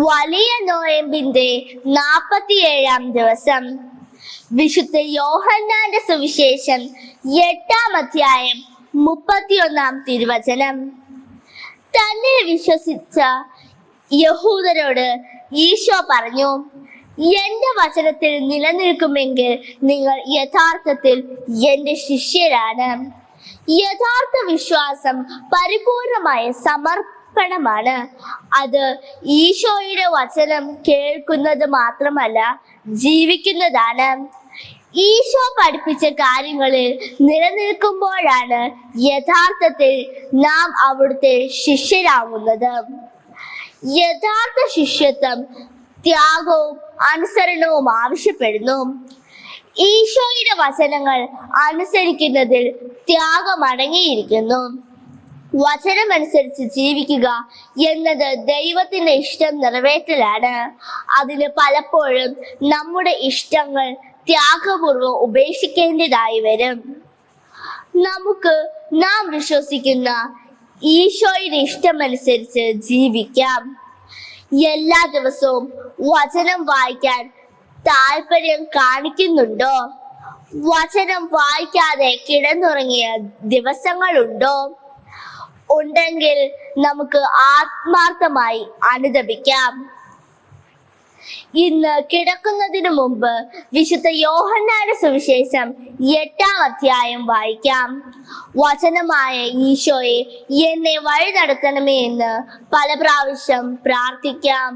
വലിയ നോയമ്പിന്റെ നാപ്പത്തിയേഴാം ദിവസം. വിശുദ്ധ യോഹന്നാന്റെ സുവിശേഷം എട്ടാം അധ്യായം മുപ്പത്തിയൊന്നാം തിരുവചനം. തന്നെ വിശ്വസിച്ച യഹൂദരോട് ഈശോ പറഞ്ഞു എന്റെ വചനത്തിൽ നിലനിൽക്കുമെങ്കിൽ നിങ്ങൾ യഥാർത്ഥത്തിൽ എന്റെ ശിഷ്യരാണ്. യഥാർത്ഥ വിശ്വാസം പരിപൂർണമായ സമർപ്പണമാണ് അത് ഈശോയുടെ വചനം കേൾക്കുന്നത് മാത്രമല്ല ജീവിക്കുന്നതാണ്. ഈശോ പഠിപ്പിച്ച കാര്യങ്ങളിൽ നിലനിൽക്കുമ്പോഴാണ് യഥാർത്ഥത്തിൽ നാം അവിടുത്തെ ശിഷ്യരാകുന്നത്. യഥാർത്ഥ ശിഷ്യത്വം ത്യാഗവും അനുസരണവും ആവശ്യപ്പെടുന്നു. ഈശോയുടെ വചനങ്ങൾ അനുസരിക്കുന്നതിൽ ത്യാഗം അടങ്ങിയിരിക്കുന്നു വചനമനുസരിച്ച് ജീവിക്കുക എന്നത് ദൈവത്തിന്റെ ഇഷ്ടം നിറവേറ്റലാണ്. അതിന് പലപ്പോഴും നമ്മുടെ ഇഷ്ടങ്ങൾ ത്യാഗപൂർവം ഉപേക്ഷിക്കേണ്ടതായി വരും. നമുക്ക് നാം വിശ്വസിക്കുന്ന ഈശോയുടെ ഇഷ്ടമനുസരിച്ച് ജീവിക്കാം. എല്ലാ ദിവസവും വചനം വായിക്കാൻ താല്പര്യം കാണിക്കുന്നുണ്ടോ? വചനം വായിക്കാതെ കിടന്നുറങ്ങിയ ദിവസങ്ങളുണ്ടോ? ഉണ്ടെങ്കിൽ നമുക്ക് ആത്മാർത്ഥമായി അനുദപിക്കാം. ഇന്ന് കിടക്കുന്നതിനു മുമ്പ് വിശുദ്ധ യോഹന്നാന്റെ സുവിശേഷം എട്ടാം അധ്യായം വായിക്കാം. വചനമായ ഈശോയെ എന്നെ വഴി നടത്തണമേ എന്ന് പല പ്രാവശ്യം പ്രാർത്ഥിക്കാം.